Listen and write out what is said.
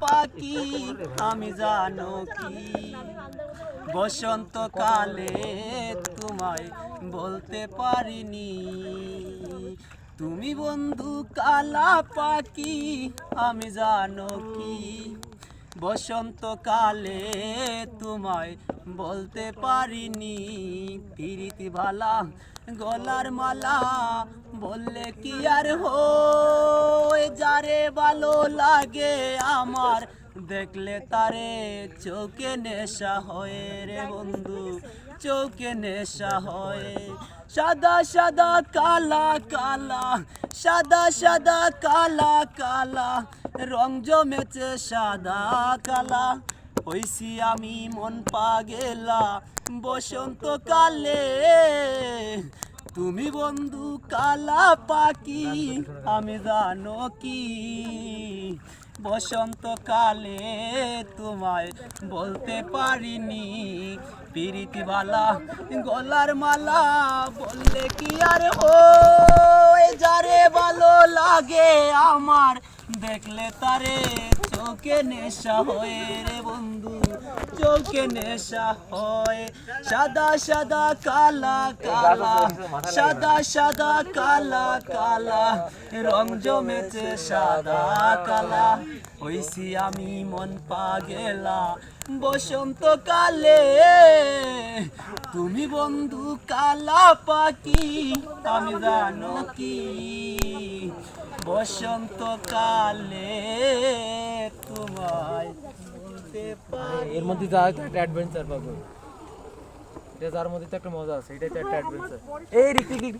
পাখি, আমি জানো কি? বসন্তকালে তোমায় বলতে পারিনি। তুমি বন্ধু কালা পাখি, আমি জানো কি? বসন্তকালে তোমায় বলতে পারিনি। পিরিতি ভালা গলার মালা বললে কি আর হো? যারে ভালো লাগে আমার, দেখলে তারে চোখে নেশা হয় রে বন্ধু, চোখে নেশা হয়। সাদা সাদা, কালা কালা, সাদা সাদা, কালা কালা, রং জমেছে সাদা, কালা। হইছি আমি মন পাগেলা বসন্তকালে তুমি বন্ধু কালা পাখি, আমি জানো কি? বসন্তকালে তোমায় বলতে পারিনি। পিরিতিবালা গলার মালা বললে কি আর ও যারে ভালো লাগে আমার, দেখলে তারে চোখে নেশা হয়ে রে বন্ধু। চোখে নেশা হয়। সাদা সাদা, কালা কালা, সাদা সাদা, কালা কালা, রং জমেছে সাদা, কালা। হইছি আমি মন পাগেলা বসন্তকালে তুমি বন্ধু কালা পাখি, আমি জানো কি? বসন্তকালে তোমায় বলতে পারি এর মধ্যে যা একটা অ্যাডভেঞ্চার পাবো। এটা যার মধ্যে তো একটা মজা আছে এটাই তো একটা অ্যাডভেঞ্চার এই রিক।